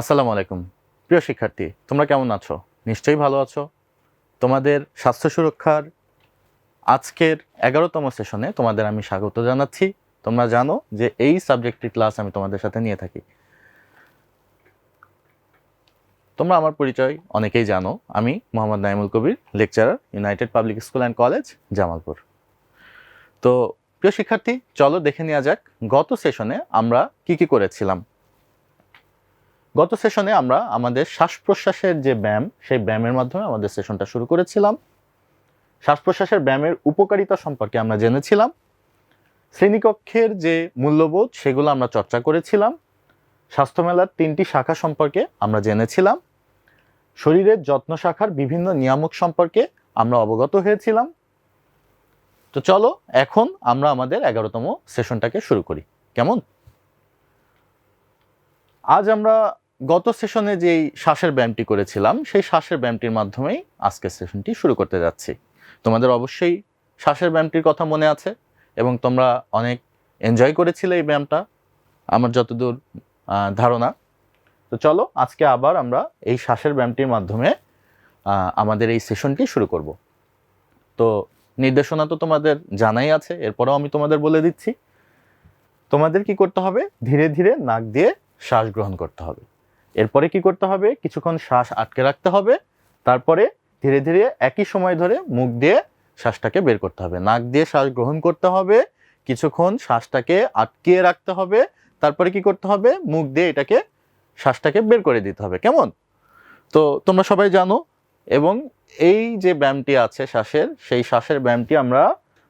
আসসালামু আলাইকুম। প্রিয় শিক্ষার্থী, তোমরা কেমন আছো? নিশ্চয়ই ভালো আছো। তোমাদের স্বাস্থ্য সুরক্ষার আজকের এগারোতম সেশনে তোমাদের আমি স্বাগত জানাচ্ছি। তোমরা জানো যে এই সাবজেক্টটির ক্লাস আমি তোমাদের সাথে নিয়ে থাকি। তোমরা আমার পরিচয় অনেকেই জানো। আমি Mohammad Naimul Kabir, lecturer, United Public School and College, Jamalpur. তো প্রিয় শিক্ষার্থী, চলো দেখে নেওয়া যাক, গত সেশনে আমরা কি কি করেছিলাম। গত সেশনে আমরা আমাদের শ্বাস প্রশ্বাসের যে ব্যায়াম, সেই ব্যায়ামের মাধ্যমে আমাদের সেশনটা শুরু করেছিলাম। শ্বাস প্রশ্বাসের ব্যায়ামের উপকারিতা সম্পর্কে আমরা জেনেছিলাম। শ্রেণীকক্ষের যে মূল্যবোধ, সেগুলো আমরা চর্চা করেছিলাম। স্বাস্থ্য মেলার তিনটি শাখা সম্পর্কে আমরা জেনেছিলাম। শরীরের যত্ন শাখার বিভিন্ন নিয়ামক সম্পর্কে আমরা অবগত হয়েছিলাম। তো চলো, এখন আমরা আমাদের এগারোতম সেশনটাকে শুরু করি। কেমন? আজ আমরা গত সেশনে যেই শ্বাসের ব্যায়ামটি করেছিলাম, সেই শ্বাসের ব্যায়ামটির মাধ্যমেই আজকের সেশনটি শুরু করতে যাচ্ছি। তোমাদের অবশ্যই শ্বাসের ব্যায়ামটির কথা মনে আছে এবং তোমরা অনেক এনজয় করেছিলে এই ব্যায়ামটা, আমার যতদূর ধারণা। তো চলো, আজকে আবার আমরা এই শ্বাসের ব্যায়ামটির মাধ্যমে আমাদের এই সেশনটি শুরু করব। তো নির্দেশনা তো তোমাদের জানাই আছে, এরপরেও আমি তোমাদের বলে দিচ্ছি। তোমাদের কি করতে হবে? ধীরে ধীরে নাক দিয়ে শ্বাস গ্রহণ করতে হবে। এরপরে কি করতে হবে? কিছুক্ষণ শ্বাস আটকে রাখতে হবে। তারপরে ধীরে ধীরে একই সময় ধরে মুখ দিয়ে শ্বাসটাকে বের করতে হবে। নাক দিয়ে শ্বাস গ্রহণ করতে হবে। কিছুক্ষণ শ্বাসটাকে আটকিয়ে রাখতে হবে। তারপরে কি করতে হবে? মুখ দিয়ে এটাকে, শ্বাসটাকে বের করে দিতে হবে। কেমন? তো তোমরা সবাই জানো এবং এই যে ব্যায়ামটি আছে শ্বাসের, সেই শ্বাসের ব্যায়ামটি আমরা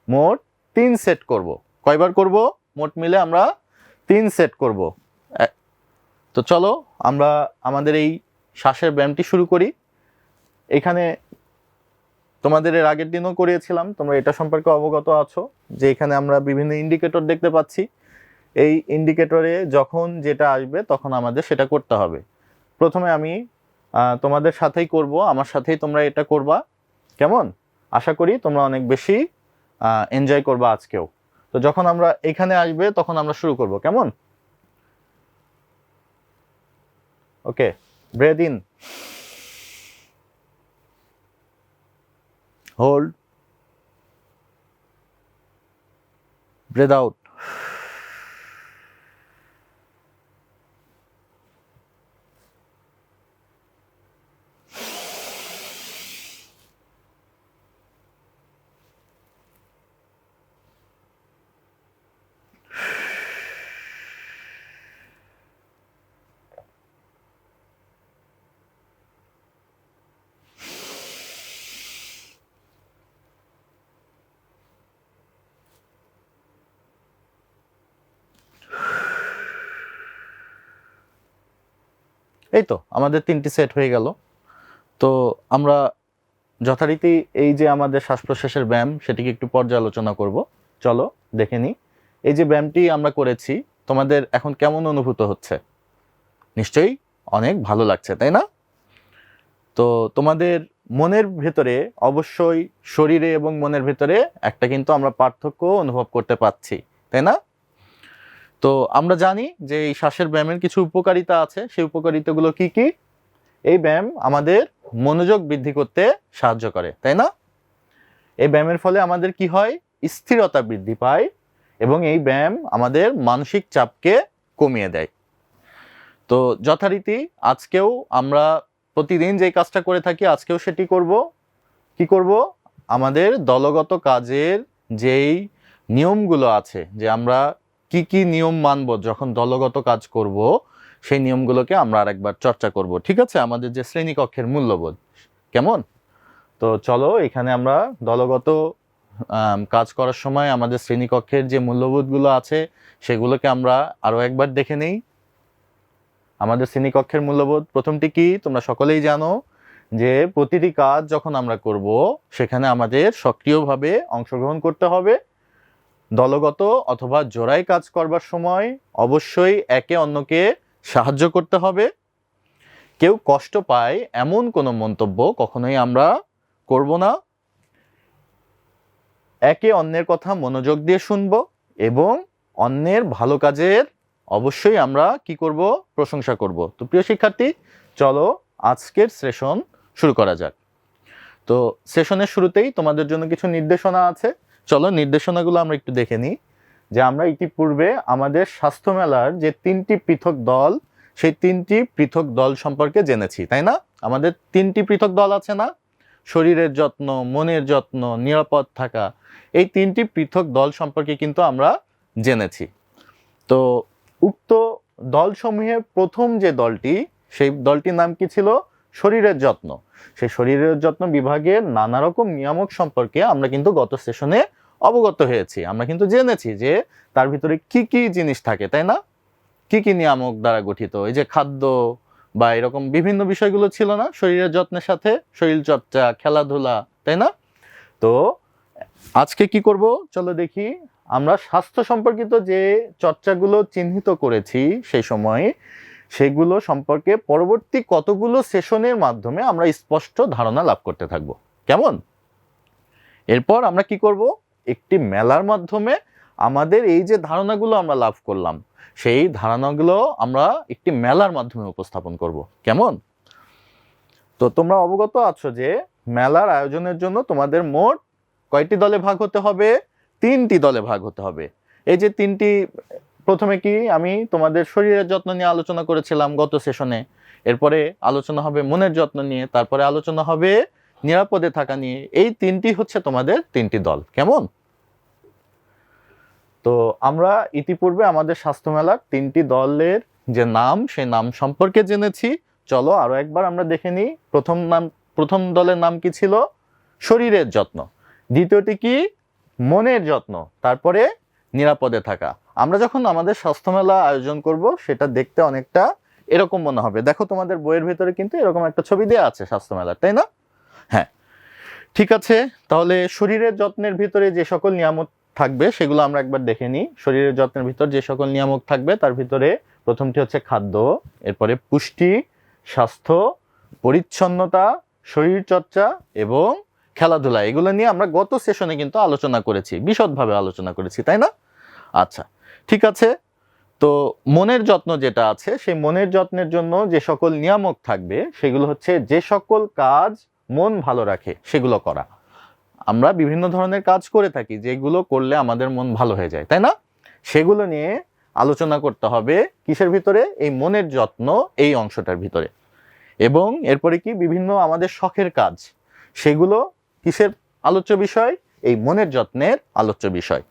মোট তিন সেট করব। কয়বার করব? মোট মিলে আমরা তিন সেট করব। তো চলো, আমরা আমাদের এই শ্বাসের ব্যায়ামটি শুরু করি। এখানে তোমাদের এর আগের দিনও করিয়েছিলাম, তোমরা এটা সম্পর্কে অবগত আছো, যে এখানে আমরা বিভিন্ন ইন্ডিকেটর দেখতে পাচ্ছি। এই ইন্ডিকেটরে যখন যেটা আসবে, তখন আমাদের সেটা করতে হবে। প্রথমে আমি তোমাদের সাথেই করব, আমার সাথেই তোমরা এটা করবা। কেমন? আশা করি তোমরা অনেক বেশি এনজয় করবা আজকেও। তো যখন আমরা এখানে আসবে, তখন আমরা শুরু করব। কেমন? Okay breath in hold breath out এই তো, আমাদের তিনটি সেট হয়ে গেল। তো আমরা যথারীতি এই যে আমাদের শ্বাস প্রশ্বাসের ব্যায়াম, সেটিকে একটু পর্যালোচনা করব। চলো, দেখে নিই এই যে ব্যায়ামটি আমরা করেছি, তোমাদের এখন কেমন অনুভূত হচ্ছে? নিশ্চয়ই অনেক ভালো লাগছে, তাই না? তো তোমাদের মনের ভেতরে অবশ্যই শরীরে এবং মনের ভেতরে একটা কিন্তু আমরা পার্থক্য অনুভব করতে পারছি তাই না? তো আমরা জানি যে এই শ্বাসের ব্যায়ামের কিছু উপকারিতা আছে। সেই উপকারিতাগুলো কি কি? এই ব্যায়াম আমাদের মনোযোগ বৃদ্ধি করতে সাহায্য করে, তাই না? এই ব্যায়ামের ফলে আমাদের কি হয়? স্থিরতা বৃদ্ধি পায় এবং এই ব্যায়াম আমাদের মানসিক চাপকে কমিয়ে দেয়। তো যথারীতি আজকেও আমরা প্রতিদিন যেই কাজটা করে থাকি, আজকেও সেটি করব। কি করব? আমাদের দলগত কাজের যেই নিয়মগুলো আছে, যে আমরা কি কি নিয়ম মানব যখন দলগত কাজ করব, সেই নিয়মগুলোকে আমরা আরেকবার চর্চা করব, ঠিক আছে? আমাদের যে শ্রেণীকক্ষের মূল্যবোধ, কেমন? তো চলো, এখানে আমরা দলগত কাজ করার সময় আমাদের শ্রেণীকক্ষের যে মূল্যবোধগুলো আছে, সেগুলোকে আমরা আরও একবার দেখে নেই। আমাদের শ্রেণীকক্ষের মূল্যবোধ, প্রথমটি কি? তোমরা সকলেই জানো যে প্রতিটি কাজ যখন আমরা করব, সেখানে আমাদের সক্রিয়ভাবে অংশগ্রহণ করতে হবে। দলগত অথবা জোড়ায় কাজ করবার সময় অবশ্যই একে অন্যকে সাহায্য করতে হবে। কেউ কষ্ট পায় এমন কোনো মন্তব্য কখনোই আমরা করব না। একে অন্যের কথা মনোযোগ দিয়ে শুনব এবং অন্যের ভালো কাজের অবশ্যই আমরা কি করব? প্রশংসা করব। তো প্রিয় শিক্ষার্থী, চলো আজকের সেশন শুরু করা যাক। তো সেশনের শুরুতেই তোমাদের জন্য কিছু নির্দেশনা আছে। চলো নির্দেশনাগুলো আমরা একটু দেখে নিই, যে আমরা ইতিপূর্বে আমাদের স্বাস্থ্য মেলার যে তিনটি পৃথক দল, সেই তিনটি পৃথক দল সম্পর্কে জেনেছি, তাই না? আমাদের তিনটি পৃথক দল আছে না? শরীরের যত্ন, মনের যত্ন, নিরাপদ থাকা, এই তিনটি পৃথক দল সম্পর্কে কিন্তু আমরা জেনেছি। তো উক্ত দলসমূহের প্রথম যে দলটি, সেই দলটির নাম কি ছিল? শরীরের যত্ন। সেই শরীরের যত্ন বিভাগের নানা রকম নিয়ামক সম্পর্কে আমরা কিন্তু গত সেশনে অবগত হয়েছি। আমরা কিন্তু জেনেছি যে তার ভিতরে কি কি জিনিস থাকে, তাই না? কি কি নিয়ামক দ্বারা গঠিত? এই যে খাদ্য বা এরকম বিভিন্ন বিষয়গুলো ছিল না? শরীরের যত্নের সাথে, শরীর চর্চা, খেলাধুলা, তাই না? তো আজকে কি করব? চলো দেখি। আমরা স্বাস্থ্য সম্পর্কিত যে চর্চাগুলো চিহ্নিত করেছি সেই সময়, সেগুলো সম্পর্কে পরবর্তী কতগুলো সেশনের মাধ্যমে আমরা স্পষ্ট ধারণা লাভ করতে থাকব। কেমন? এরপর আমরা কি করব? একটি মেলার মাধ্যমে আমাদের এই যে ধারণাগুলো আমরা লাভ করলাম, সেই ধারণাগুলো আমরা একটি মেলার মাধ্যমে উপস্থাপন করব। কেমন? তো তোমরা অবগত আছো যে মেলার আয়োজনের জন্য তোমাদের মোট কয়টি দলে ভাগ হতে হবে? তিনটি দলে ভাগ হতে হবে। এই যে তিনটি, প্রথমে কি আমি তোমাদের শরীরের যত্ন নিয়ে আলোচনা করেছিলাম গত সেশনে। এরপরে আলোচনা হবে মনের যত্ন নিয়ে, তারপরে আলোচনা হবে নিরাপদে থাকা নিয়ে। এই তিনটি হচ্ছে তোমাদের তিনটি দল। কেমন? তো আমরা ইতিপূর্বে আমাদের স্বাস্থ্য মেলার তিনটি দলের যে নাম, সেই নাম সম্পর্কে জেনেছি। চলো আরও একবার আমরা দেখে নিই। প্রথম নাম, প্রথম দলের নাম কি ছিল? শরীরের যত্ন। দ্বিতীয়টি কি? মনের যত্ন। তারপরে নিরাপদে থাকা। আমরা যখন আমাদের স্বাস্থ্য মেলা আয়োজন করব, সেটা দেখতে অনেকটা এরকম মনে হবে। দেখো তোমাদের বইয়ের ভিতরে কিন্তু এরকম একটা ছবি দেওয়া আছে স্বাস্থ্য মেলার তাই না? হ্যাঁ। ঠিক আছে, তাহলে শরীরের যত্নের ভিতরে যে সকল নিয়ামক থাকবে, সেগুলো আমরা একবার দেখে নিই। শরীরের যত্নের ভিতর যে সকল নিয়ামক থাকবে, তার ভিতরে প্রথমটি হচ্ছে খাদ্য, এরপরে পুষ্টি, স্বাস্থ্য, পরিচ্ছন্নতা শরীর চর্চা এবং খেলাধুলা। এগুলো নিয়ে আমরা গত সেশনে কিন্তু আলোচনা করেছি, বিশদভাবে আলোচনা করেছি, তাই না? আচ্ছা ঠিক আছে। তো মনের যত্ন যেটা আছে, সেই মনের যত্নের জন্য যে সকল নিয়ামক থাকবে, সেগুলো হচ্ছে যে সকল কাজ মন ভালো রাখে, সেগুলো করা। আমরা বিভিন্ন ধরনের কাজ করে থাকি, যেগুলো করলে আমাদের মন ভালো হয়ে যায়, তাই না? সেগুলো নিয়ে আলোচনা করতে হবে কিসের ভিতরে? এই মনের যত্ন এই অংশটার ভিতরে। এবং এরপরে কি? বিভিন্ন আমাদের শখের কাজ, সেগুলো কিসের আলোচ্য বিষয়? এই মনের যত্নের আলোচ্য বিষয়।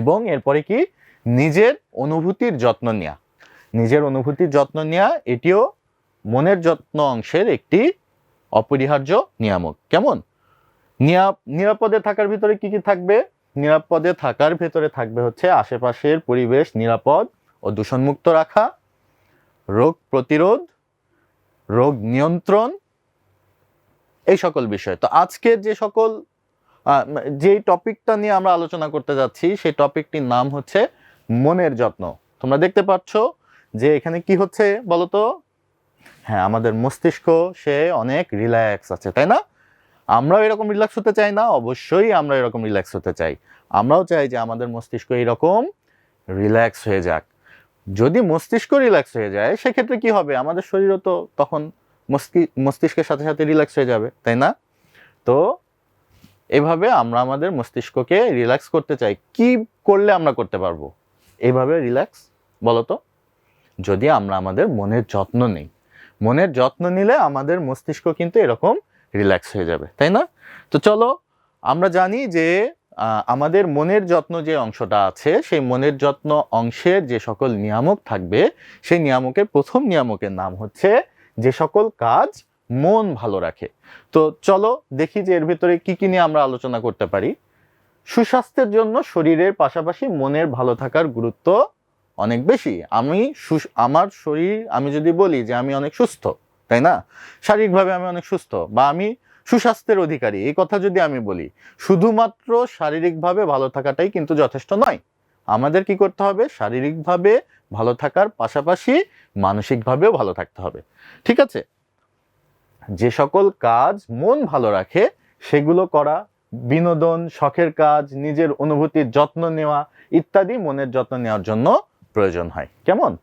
এবং এরপরে কি? নিজের অনুভূতির যত্ন নেওয়া নিজের অনুভূতির যত্ন নেওয়া এটিও মনের যত্ন অংশের একটি অপরিহার্য নিয়ামক। কেমন? নিরাপদে থাকার ভিতরে কি কি থাকবে? নিরাপদে থাকার ভেতরে থাকবে হচ্ছে আশেপাশের পরিবেশ নিরাপদ ও দূষণমুক্ত রাখা, রোগ প্রতিরোধ, রোগ নিয়ন্ত্রণ, এই সকল বিষয়। তো আজকের যে সকল যেই টপিকটা নিয়ে আমরা আলোচনা করতে যাচ্ছি, সেই টপিকটির নাম হচ্ছে মনের যত্ন। তোমরা দেখতে পাচ্ছ যে এখানে কি হচ্ছে বলতো? হ্যাঁ আমাদের মস্তিষ্ক, সে অনেক রিল্যাক্স আছে, তাই না? আমরাও এরকম রিল্যাক্স হতে চাই না, অবশ্যই আমরা এরকম রিল্যাক্স হতে চাই। আমরাও চাই যে আমাদের মস্তিষ্ক এরকম রিল্যাক্স হয়ে যাক। যদি মস্তিষ্ক রিল্যাক্স হয়ে যায়, সেক্ষেত্রে কি হবে? আমাদের শরীরও তো তখন মস্তিষ্কের সাথে সাথে রিল্যাক্স হয়ে যাবে, তাই না? তো এভাবে আমরা আমাদের মস্তিষ্ককে রিল্যাক্স করতে চাই। কি করলে আমরা করতে পারব? এইভাবে রিল্যাক্স বলো তো যদি আমরা আমাদের মনের যত্ন নিই। মনের যত্ন নিলে আমাদের মস্তিষ্ক কিন্তু এরকম রিল্যাক্স হয়ে যাবে, তাই না? তো চলো, আমরা জানি যে আমাদের মনের যত্ন যে অংশটা আছে, সেই মনের যত্ন অংশের যে সকল নিয়ামক থাকবে, সেই নিয়ামকের প্রথম নিয়ামকের নাম হচ্ছে যে সকল কাজ মন ভালো রাখে। তো চলো, দেখি যে এর ভিতরে কি কি নিয়ে আমরা আলোচনা করতে পারি। সুস্বাস্থ্যের জন্য শরীরের পাশাপাশি মনের ভালো থাকার গুরুত্ব অনেক বেশি। আমি আমার শরীর, আমি যদি বলি যে আমি অনেক সুস্থ তাই না? শারীরিকভাবে আমি অনেক সুস্থ বা আমি সুস্বাস্থ্যের অধিকারী, এই কথা যদি আমি বলি, শুধুমাত্র শারীরিকভাবে ভালো থাকাটাই কিন্তু যথেষ্ট নয়। আমাদের কি করতে হবে? শারীরিকভাবে ভালো থাকার পাশাপাশি মানসিকভাবেও ভালো থাকতে হবে। ঠিক আছে? যে সকল কাজ মন ভালো রাখে, সেগুলো করা, বিনোদন, শখের কাজ, নিজের অনুভূতির যত্ন নেওয়া ইত্যাদি মনের যত্ন নেওয়ার জন্য প্রয়োজন হয়। কেমন?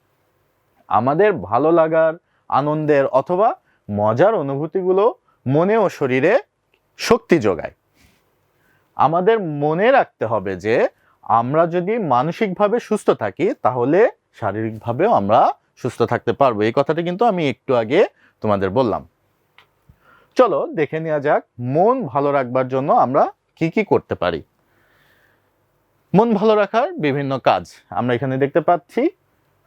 আমাদের ভালো লাগার আনন্দের অথবা মজার অনুভূতিগুলো মনে ও শরীরে শক্তি যোগায়। আমাদের মনে রাখতে হবে যে আমরা যদি মানসিকভাবে সুস্থ থাকি, তাহলে শারীরিকভাবেও আমরা সুস্থ থাকতে পারব। এই কথাটা কিন্তু আমি একটু আগে তোমাদের বললাম। চলো দেখে নেওয়া যাক, মন ভালো রাখবার জন্য আমরা কি কি করতে পারি। মন ভালো রাখার বিভিন্ন কাজ আমরা এখানে দেখতে পাচ্ছি।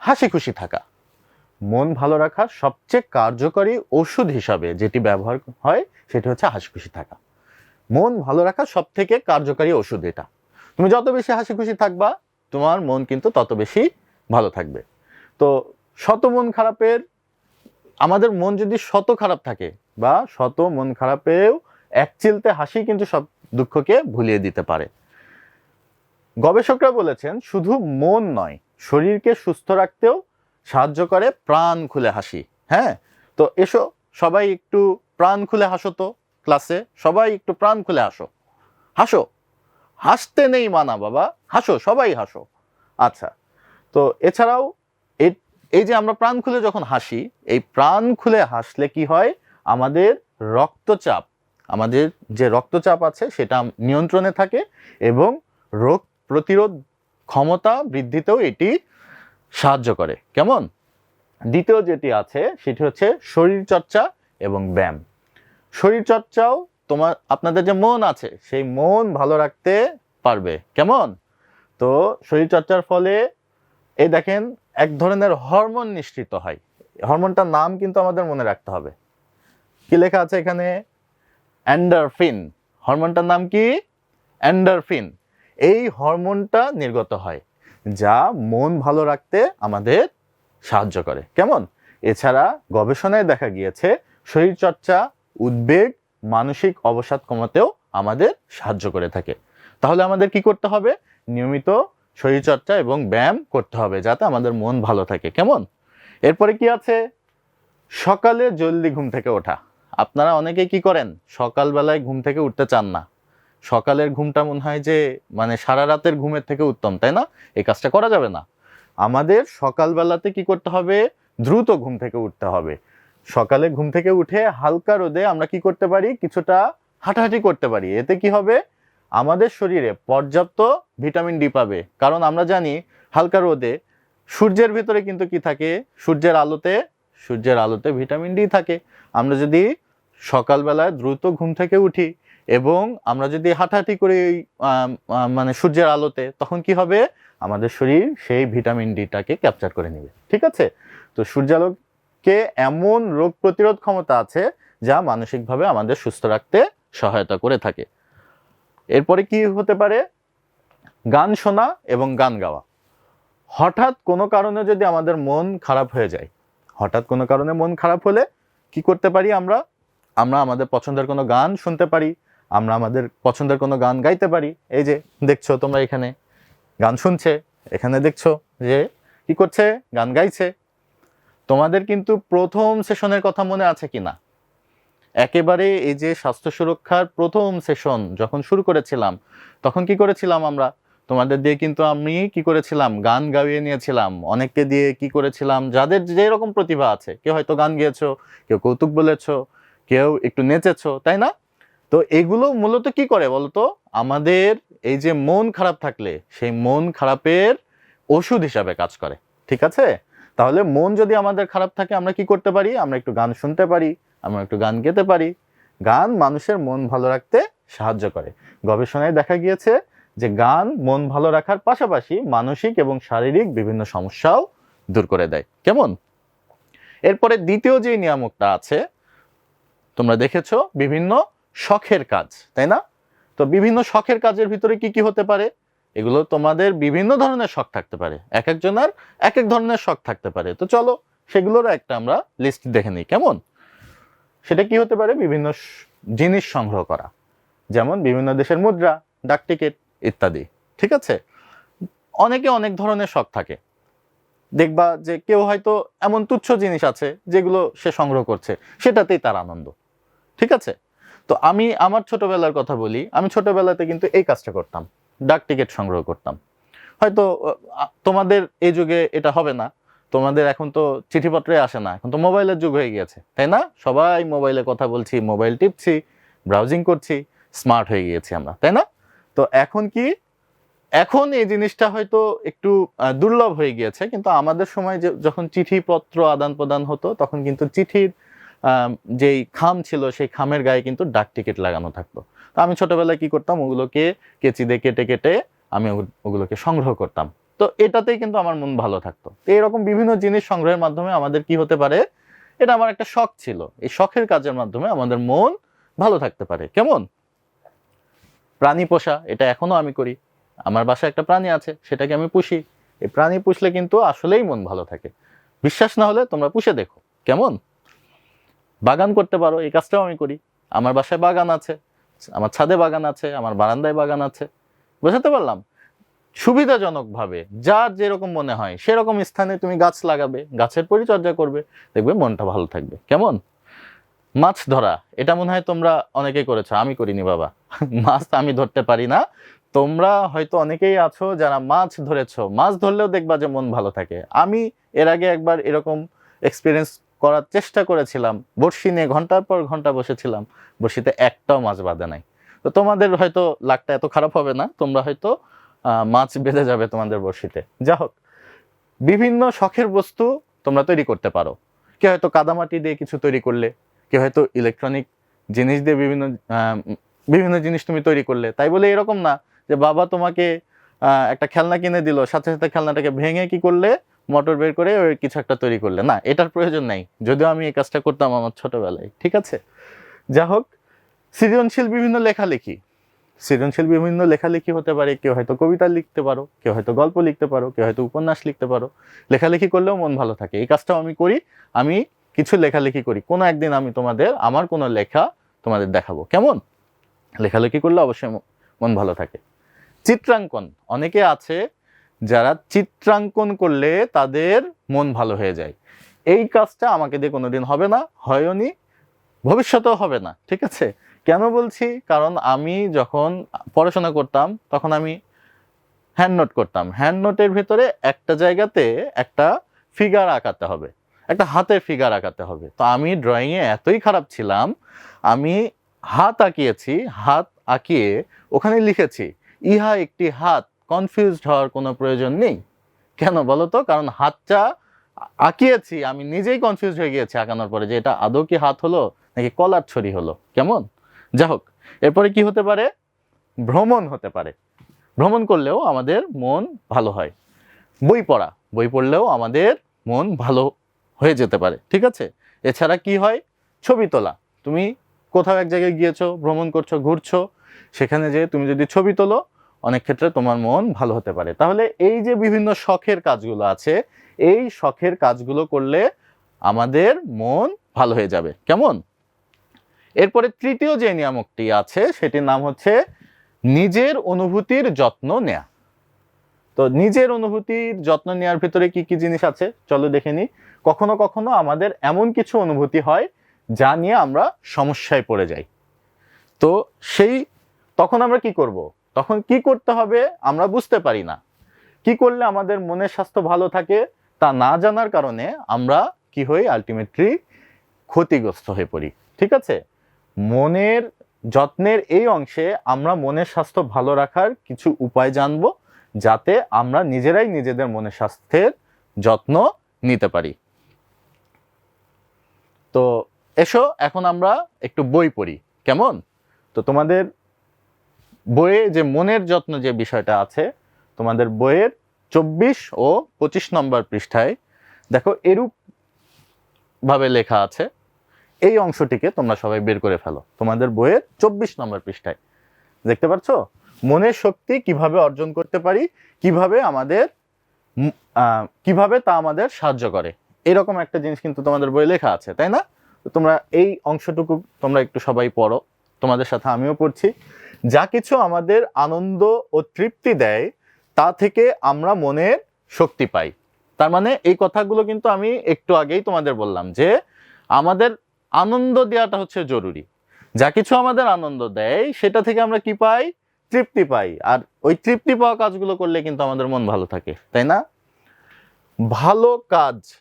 হাসি খুশি থাকা। মন ভালো রাখার সবচেয়ে কার্যকরী ওষুধ হিসাবে যেটি ব্যবহার হয়, সেটি হচ্ছে হাসি খুশি থাকা। মন ভালো রাখা সব থেকে কার্যকারী ওষুধ এটা। তুমি যত বেশি হাসি খুশি থাকবা, তোমার মন কিন্তু তত বেশি ভালো থাকবে। তো শত মন খারাপের, আমাদের মন যদি শত খারাপ থাকে, বা শত মন খারাপেও এক চিলতে হাসি কিন্তু সব দুঃখকে ভুলিয়ে দিতে পারে। গবেষকরা বলেছেন, শুধু মন নয়, শরীরকে সুস্থ রাখতেও সাহায্য করে, প্রাণ খুলে হাসি। হ্যাঁ? তো এসো, সবাই একটু প্রাণ খুলে হাসো তো, ক্লাসে। সবাই একটু প্রাণ খুলে হাসো। হাসো। হাসতে নেই মানা, বাবা। হাসো, সবাই হাসো। আচ্ছা তো এছাড়াও এই- যে আমরা প্রাণ খুলে যখন হাসি, এই প্রাণ খুলে হাসলে কি হয়? আমাদের রক্তচাপ, আমাদের যে রক্তচাপ আছে, সেটা নিয়ন্ত্রণে থাকে এবং রোগ প্রতিরোধ ক্ষমতা বৃদ্ধিতেও এটি সাহায্য করে। কেমন? দ্বিতীয় যেটি আছে, সেটি হচ্ছে শরীর চর্চা এবং ব্যায়াম। শরীর চর্চাও তোমার, আপনাদের যে মন আছে, সেই মন ভালো রাখতে পারবে। কেমন? তো শরীর চর্চার ফলে এই দেখেন, এক ধরনের হরমোন নিঃসৃত হয়। হরমোনটার নাম কিন্তু আমাদের মনে রাখতে হবে। কি লেখা আছে এখানে? অ্যান্ডারফিন হরমোনটার নাম কি? অ্যান্ডারফিন এই হরমোনটা নির্গত হয়। যা মন ভালো রাখতে আমাদের সাহায্য করে। কেমন? এছাড়া গবেষণায় দেখা গিয়েছে, শরীরচর্চা, উদ্বেগ, মানসিক অবসাদ কমাতেও আমাদের সাহায্য করে থাকে। তাহলে আমাদের কি করতে হবে? নিয়মিত শরীরচর্চা এবং ব্যায়াম করতে হবে যাতে আমাদের মন ভালো থাকে। কেমন? এরপরে কি আছে? সকালে জলদি ঘুম থেকে ওঠা। আপনারা অনেকেই কি করেন? সকালবেলায় ঘুম থেকে উঠতে চান না। সকালের ঘুমটা মনে হয় যে মানে সারা রাতের ঘুমের থেকে উত্তম, তাই না? এই কাজটা করা যাবে না। আমাদের সকালবেলাতে কি করতে হবে? দ্রুত ঘুম থেকে উঠতে হবে। সকালে ঘুম থেকে উঠে হালকা রোদে আমরা কি করতে পারি? কিছুটা হাঁটাহাঁটি করতে পারি। এতে কি হবে? আমাদের শরীরে পর্যাপ্ত ভিটামিন ডি পাবে। কারণ আমরা জানি, হালকা রোদে সূর্যের ভিতরে কিন্তু কি থাকে? সূর্যের আলোতে সূর্যের আলোতে ভিটামিন ডি থাকে। আমরা যদি সকালবেলায় দ্রুত ঘুম থেকে উঠি এবং আমরা যদি হাঁটাহাঁটি করি মানে সূর্যের আলোতে, তখন কি হবে? আমাদের শরীর সেই ভিটামিন ডিটাকে ক্যাপচার করে নেবে। ঠিক আছে? তো সূর্যালোকে এমন রোগ প্রতিরোধ ক্ষমতা আছে, যা মানসিকভাবে আমাদের সুস্থ রাখতে সহায়তা করে থাকে। এরপরে কি হতে পারে? গান শোনা এবং গান গাওয়া। হঠাৎ কোনো কারণে যদি আমাদের মন খারাপ হয়ে যায়, হঠাৎ কোনো কারণে মন খারাপ হলে কি করতে পারি আমরা? আমরা আমাদের পছন্দের কোনো গান শুনতে পারি। আমরা আমাদের পছন্দের কোনো গান গাইতে পারি। এই যে, দেখছ তোমরা এখানে গান শুনছে, এখানে দেখছ যে কি করছে, গান গাইছে। তোমাদের কিন্তু প্রথম সেশনের কথা মনে আছে কি না একেবারে এই যে স্বাস্থ্য সুরক্ষার প্রথম সেশন যখন শুরু করেছিলাম, তখন কি করেছিলাম আমরা? তোমাদের দিয়ে কিন্তু আমি কি করেছিলাম? গান গাইয়ে নিয়েছিলাম। অনেককে দিয়ে কি করেছিলাম? যাদের যে রকম প্রতিভা আছে, কেউ হয়তো গান গেয়েছো, কেউ কৌতুক বলেছ, কেউ একটু নেচেছো, তাই না? তো এগুলো মূলত কি করে বলতো? আমাদের এই যে মন খারাপ থাকলে সেই মন খারাপের ওষুধ হিসাবে কাজ করে, ঠিক আছে? তাহলে মন যদি আমাদের খারাপ থাকে আমরা কি করতে পারি? আমরা একটু গান শুনতে পারি, আমরা একটু গান গেতে পারি। গান মানুষের মন ভালো রাখতে সাহায্য করে। গবেষণায় দেখা গিয়েছে যে গান মন ভালো রাখার পাশাপাশি মানসিক এবং শারীরিক বিভিন্ন সমস্যাও দূর করে দেয়। কেমন? এরপরে দ্বিতীয় যে নিয়ামকটা আছে, তোমরা দেখেছ বিভিন্ন শখের কাজ, তাই না? তো বিভিন্ন শখের কাজের ভিতরে কি কি হতে পারে? এগুলো তোমাদের বিভিন্ন ধরনের শখ থাকতে পারে। এক একজনের এক এক ধরনের শখ থাকতে পারে। তো চলো সেগুলোরও একটা আমরা লিস্ট দেখে নিই, কেমন? সেটা কি হতে পারে? বিভিন্ন জিনিস সংগ্রহ করা। যেমন বিভিন্ন দেশের মুদ্রা, ডাক টিকিট ইত্যাদি, ঠিক আছে? অনেকে অনেক ধরনের শখ থাকে। দেখবা যে কেউ হয়তো এমন তুচ্ছ জিনিস আছে যেগুলো সে সংগ্রহ করছে, সেটাতেই তার আনন্দ, ঠিক আছে? তো আমি আমার ছোটবেলার কথা বলি, আমি ছোটবেলাতে কিন্তু এই কাজটা করতাম, ডাক টিকিট সংগ্রহ করতাম। হয়তো তোমাদের এই যুগে এটা হবে না, তোমাদের এখন তো চিঠিপত্রে আসে না, এখন তো মোবাইলের যুগ হয়ে গিয়েছে, তাই না? সবাই মোবাইলে কথা বলছি, মোবাইল টিপছি ব্রাউজিং করছি স্মার্ট হয়ে গিয়েছি আমরা, তাই না? তো এখন কি, এখন এই জিনিসটা হয়তো একটু দুর্লভ হয়ে গিয়েছে, কিন্তু আমাদের সময় যখন চিঠিপত্র আদান প্রদান হতো, তখন কিন্তু চিঠির যেই খাম ছিল, সেই খামের গায়ে কিন্তু ডাক টিকিট লাগানো থাকতো। তো আমি ছোটবেলায় কি করতাম? ওগুলোকে কেচি দিয়ে কেটে কেটে আমি ওগুলোকে সংগ্রহ করতাম। তো এটাতেই কিন্তু আমার মন ভালো থাকতো। তো এরকম বিভিন্ন জিনিস সংগ্রহের মাধ্যমে আমাদের কি হতে পারে? এটা আমার একটা শখ ছিল। এই শখের কাজের মাধ্যমে আমাদের মন ভালো থাকতে পারে। কেমন? প্রাণী পোষা, এটা এখনও আমি করি। আমার বাসায় একটা প্রাণী আছে, সেটাকে আমি পুষি। এই প্রাণী পুষলে কিন্তু আসলেই মন ভালো থাকে। বিশ্বাস না হলে তোমরা পুষে দেখো। কেমন? বাগান করতে পারো, এই কাজটাও আমি করি। আমার বাসায় বাগান আছে, আমার ছাদে বাগান আছে, আমার বারান্দায় বাগান আছে। বোঝাতে পারলাম? সুবিধাজনকভাবে, যার যেরকম মনে হয়, সেরকম স্থানে তুমি গাছ লাগাবে, গাছের পরিচর্যা করবে, দেখবে মনটা ভালো থাকবে। কেমন? মাছ ধরা, এটা মনে হয় তোমরা অনেকেই করেছ, আমি করিনি বাবা। মাছ আমি ধরতে পারি না। তোমরা হয়তো অনেকেই আছো যারা মাছ ধরেছো। মাছ ধরলেও দেখবা যে মন ভালো থাকে। আমি এর আগে একবার এরকম এক্সপিরিয়েন্স করার চেষ্টা করেছিলাম। বড়শি নিয়ে ঘণ্টার পর ঘণ্টা বসেছিলাম। বড়শিতে একটাও মাছ বাঁধে নাই। তো তোমাদের হয়তো লাকটা এত খারাপ হবে না, তোমরা হয়তো মাছ বেঁধে যাবে তোমাদের বড়শিতে। যা হোক, বিভিন্ন শখের বস্তু তোমরা তৈরি করতে পারো। কেউ হয়তো কাদামাটি দিয়ে কিছু তৈরি করলে, কেউ হয়তো ইলেকট্রনিক জিনিস দিয়ে বিভিন্ন বিভিন্ন জিনিস তুমি তৈরি করলে। তাই বলে এরকম না যে, বাবা তোমাকে একটা খেলনা কিনে দিল, সাথে সাথে খেলনাটাকে ভেঙে কি করলে মোটর বের করে ওই কিছু একটা তৈরি করলে না, এটার প্রয়োজন নাই। যদিও আমি এই কাজটা করতাম আমার ছোটবেলায়। ঠিক আছে? যা হোক, সৃজনশীল বিভিন্ন লেখালেখি। সৃজনশীল বিভিন্ন লেখালেখি হতে পারে। কেউ হয়তো কবিতা লিখতে পারো, কেউ হয়তো গল্প লিখতে পারো, কেউ হয়তো উপন্যাস লিখতে পারো। লেখালেখি করলেও মন ভালো থাকে। এই কাজটাও আমি করি। আমি কিছু লেখালেখি করি। কোনো একদিন আমি তোমাদের, আমার কোনো লেখা তোমাদের দেখাবো। কেমন? লেখালেখি করলে অবশ্যই মন ভালো থাকে। চিত্রাঙ্কন। অনেকে আছে যারা চিত্রাঙ্কন করলে তাদের মন ভালো হয়ে যায়। এই কাজটা আমাকে দিয়ে কোনোদিন হবে না, হয়নি, ভবিষ্যতেও হবে না, ঠিক আছে? কেন বলছি? কারণ আমি যখন পড়াশোনা করতাম, তখন আমি হ্যান্ড নোট করতাম। হ্যান্ড নোটের ভেতরে একটা জায়গাতে একটা ফিগার আঁকাতে হবে, একটা হাতের ফিগার আঁকাতে হবে। তো আমি ড্রয়িংয়ে এতই খারাপ ছিলাম, আমি হাত আঁকিয়েছি, হাত আঁকিয়ে ওখানে লিখেছি, ইহা একটি হাত কনফিউজড হওয়ার কোনো প্রয়োজন নেই। কেন বলো তো? কারণ হাতটা আঁকিয়েছি, আমি নিজেই কনফিউজ হয়ে গিয়েছি আঁকানোর পরে যে এটা আদৌ কি হাত হলো নাকি কলার ছড়ি হলো। কেমন? যা হোক, এরপরে কি হতে পারে? ভ্রমণ হতে পারে। ভ্রমণ করলেও আমাদের মন ভালো হয়। বই পড়া, বই পড়লেও আমাদের মন ভালো হয়ে যেতে পারে, ঠিক আছে? এছাড়া কি হয়? ছবি তোলা। তুমি কোথাও এক জায়গায় গিয়েছো, ভ্রমণ করছ, ঘুরছো, সেখানে যে তুমি যদি ছবি তোলো অনেক ক্ষেত্রে তোমার মন ভালো হতে পারে। তাহলে এই যে বিভিন্ন শখের কাজগুলো আছে, এই শখের কাজগুলো করলে আমাদের মন ভালো হয়ে যাবে। কেমন? এরপরে তৃতীয় যে নিয়ামকটি আছে, সেটির নাম হচ্ছে নিজের অনুভূতির যত্ন নেয়া। তো নিজের অনুভূতির যত্ন নেওয়ার ভিতরে কি কি জিনিস আছে? চলো দেখে নিই। কখনো কখনো আমাদের এমন কিছু অনুভূতি হয় যা নিয়ে আমরা সমস্যায় পড়ে যাই। তো সেই, তখন আমরা কি করব? তখন কি করতে হবে আমরা বুঝতে পারি না। কি করলে আমাদের মনের স্বাস্থ্য ভালো থাকে তা না জানার কারণে আমরা কি হই আলটিমেটলি ক্ষতিগ্রস্ত হয়ে পড়ি। ঠিক আছে? মনের যত্নের এই অংশে আমরা মনের স্বাস্থ্য ভালো রাখার কিছু উপায় জানব যাতে আমরা নিজেরাই নিজেদের মনের স্বাস্থ্যের যত্ন নিতে পারি। তো এসো, এখন আমরা একটু বই পড়ি। কেমন? তো তোমাদের বইয়ে যে মনের যত্ন যে বিষয়টা আছে, তোমাদের বইয়ের চব্বিশ ও পঁচিশ নম্বর পৃষ্ঠায় দেখো এরূপ ভাবে লেখা আছে, এই অংশটিকে তোমরা সবাই বের করে ফেলো, তোমাদের বইয়ের চব্বিশ নম্বর পৃষ্ঠায়। দেখতে পাচ্ছ? মনের শক্তি কীভাবে অর্জন করতে পারি, কীভাবে আমাদের কীভাবে তা আমাদের সাহায্য করে। এরকম একটা জিনিস কিন্তু তোমাদের বইয়ে লেখা আছে, তাই না? তোমরা এই অংশটুকু তোমরা একটু সবাই পড়ো, তোমাদের সাথে আমিও পড়ছি। যা কিছু আমাদের আনন্দ ও তৃপ্তি দেয়, তা থেকে আমরা মনের শক্তি পাই। তার মানে এই কথাগুলো কিন্তু আমি একটু আগেই তোমাদের বললাম যে আমাদের আনন্দ দেওয়াটা হচ্ছে জরুরি। যা কিছু আমাদের আনন্দ দেয়, সেটা থেকে আমরা কি পাই? তৃপ্তি পাই। আর ওই তৃপ্তি পাওয়া কাজগুলো করলে কিন্তু আমাদের মন ভালো থাকে, তাই না? ভালো কাজ,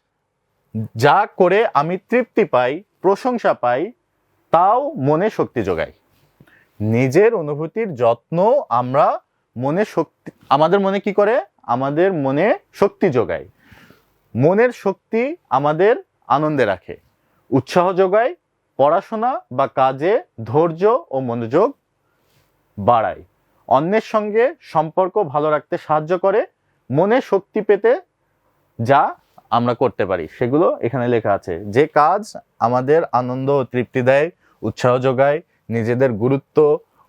যা করে আমি তৃপ্তি পাই, প্রশংসা পাই, তাও মনে শক্তি যোগায়। নিজের অনুভূতির যত্ন আমরা মনে শক্তি, আমাদের মনে কি করে? আমাদের মনে শক্তি যোগায়। মনের শক্তি আমাদের আনন্দে রাখে। উৎসাহ যোগায়, পড়াশোনা বা কাজে ধৈর্য ও মনোযোগ বাড়ায়। অন্যের সঙ্গে সম্পর্ক ভালো রাখতে সাহায্য করে, মনে শক্তি পেতে যা আমরা করতে পারি। সেগুলো এখানে লেখা আছে। যে কাজ আমাদের আনন্দ ও তৃপ্তি দেয়, উৎসাহ যোগায় নিজেদের গুরুত্ব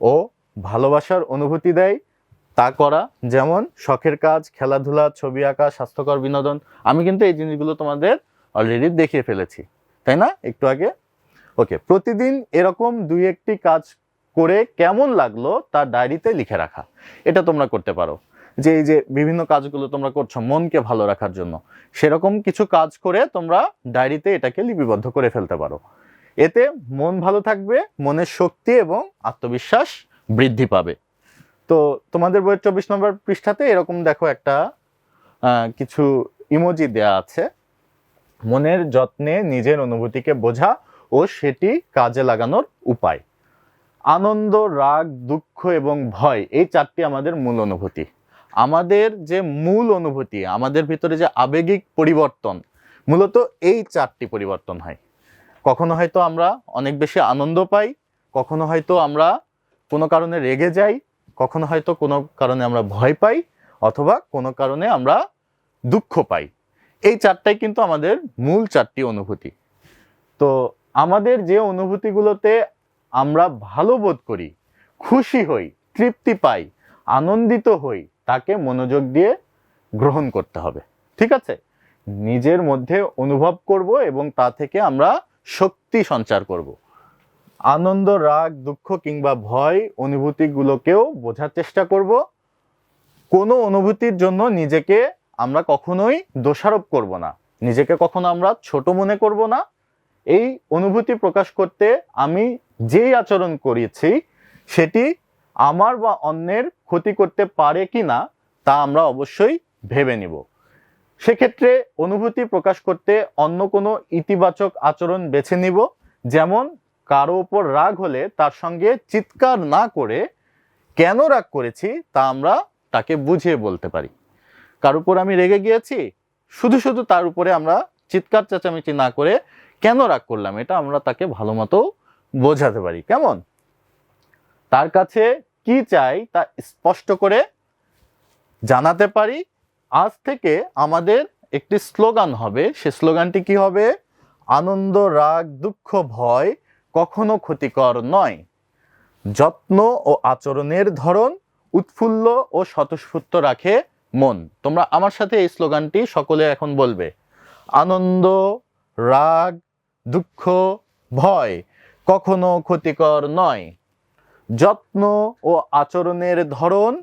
ও ভালোবাসার অনুভূতি দেয়। তা করা যেমন শখের কাজ, খেলাধুলা, ছবি আঁকা, স্বাস্থ্যকর বিনোদন। আমি কিন্তু এই জিনিসগুলো তোমাদের অলরেডি দেখিয়ে ফেলেছি। তাই না? একটু আগে? ওকে প্রতিদিন এরকম দুই একটি কাজ করে কেমন লাগল তার ডায়েরিতে লিখে রাখা। এটা তোমরা করতে পারো। যে এই যে বিভিন্ন কাজগুলো তোমরা করছ মনকে ভালো রাখার জন্য, সেরকম কিছু কাজ করে তোমরা ডায়েরিতে এটাকে লিপিবদ্ধ করে ফেলতে পারো। এতে মন ভালো থাকবে, মনের শক্তি এবং আত্মবিশ্বাস বৃদ্ধি পাবে। তো তোমাদের বইয়ের চব্বিশ নম্বর পৃষ্ঠাতে এরকম দেখো একটা কিছু ইমোজি দেয়া আছে। মনের যত্নে নিজের অনুভূতিকে বোঝা ও সেটি কাজে লাগানোর উপায়। আনন্দ, রাগ, দুঃখ এবং ভয়, এই চারটি আমাদের মূল অনুভূতি। আমাদের যে মূল অনুভূতি, আমাদের ভিতরে যে আবেগিক পরিবর্তন, মূলত এই চারটি পরিবর্তন হয়। কখনো হয়তো আমরা অনেক বেশি আনন্দ পাই, কখনো হয়তো আমরা কোনো কারণে রেগে যাই, কখনো হয়তো কোনো কারণে আমরা ভয় পাই, অথবা কোনো কারণে আমরা দুঃখ পাই। এই চারটাই কিন্তু আমাদের মূল চারটি অনুভূতি। তো আমাদের যে অনুভূতিগুলোতে আমরা ভালো বোধ করি, খুশি হই, তৃপ্তি পাই, আনন্দিত হই, তাকে মনোযোগ দিয়ে গ্রহণ করতে হবে। ঠিক আছে? নিজের মধ্যে অনুভব করব এবং তা থেকে আমরা শক্তি সঞ্চার করব। আনন্দ, রাগ, দুঃখ কিংবা ভয় অনুভূতিগুলোকেও বোঝার চেষ্টা করব। কোনো অনুভূতির জন্য নিজেকে আমরা কখনোই দোষারোপ করব না। নিজেকে কখনো আমরা ছোট মনে করব না। এই অনুভূতি প্রকাশ করতে আমি যেই আচরণ করেছি, সেটি আমার বা অন্যের ক্ষতি করতে পারে কি না তা আমরা অবশ্যই ভেবে নিব। সেক্ষেত্রে অনুভূতি প্রকাশ করতে অন্য কোনো ইতিবাচক আচরণ বেছে নিব, যেমন কারও ওপর রাগ হলে তার সঙ্গে চিৎকার না করে কেন রাগ করেছি তা আমরা তাকে বুঝিয়ে বলতে পারি। কার উপর আমি রেগে গিয়েছি? শুধু শুধু তার উপরে আমরা চিৎকার চেঁচামেচি না করে কেন রাগ করলাম, এটা আমরা তাকে ভালো মতো বোঝাতে পারি। কেমন? তার কাছে কি চাই তা স্পষ্ট করে জানাতে পারি আজ থেকে আমাদের একটি স্লোগান হবে। সে স্লোগানটি কি হবে? আনন্দ, রাগ, দুঃখ, ভয় কখনো ক্ষতিকর নয়। যত্ন ও আচরণের ধরন উৎফুল্ল ও স্বতঃস্ফূর্ত রাখে মন। তোমরা আমার সাথে এই স্লোগানটি সকলে এখন বলবে। আনন্দ, রাগ, দুঃখ, ভয় কখনো ক্ষতিকর নয়। যত্ন ও আচরণের ধরন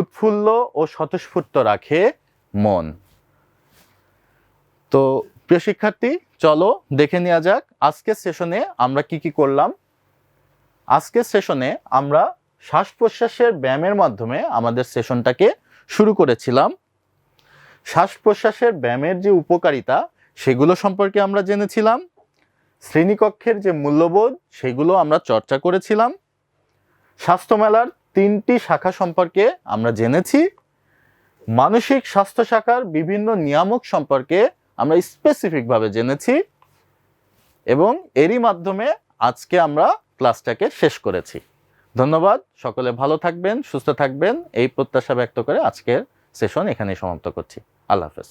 উৎফুল্ল ও স্বতঃস্ফূর্ত রাখে মন। তো প্রিয় শিক্ষার্থী, চলো দেখে নেওয়া যাক আজকের সেশনে আমরা কি কি করলাম। আজকের সেশনে আমরা শ্বাস প্রশ্বাসের ব্যায়ামের মাধ্যমে আমাদের সেশনটাকে শুরু করেছিলাম। শ্বাস প্রশ্বাসের ব্যায়ামের যে উপকারিতা, সেগুলো সম্পর্কে আমরা জেনেছিলাম। শ্রেণীকক্ষের যে মূল্যবোধ, সেগুলো আমরা চর্চা করেছিলাম। স্বাস্থ্য মেলার তিনটি শাখা সম্পর্কে আমরা জেনেছি। মানসিক স্বাস্থ্য শাখার বিভিন্ন নিয়ামক সম্পর্কে আমরা স্পেসিফিকভাবে জেনেছি এবং এরই মাধ্যমে আজকে আমরা ক্লাসটাকে শেষ করেছি। ধন্যবাদ, সকলে ভালো থাকবেন, সুস্থ থাকবেন, এই প্রত্যাশা ব্যক্ত করে আজকের সেশন এখানেই সমাপ্ত করছি। আল্লাহ হাফেজ।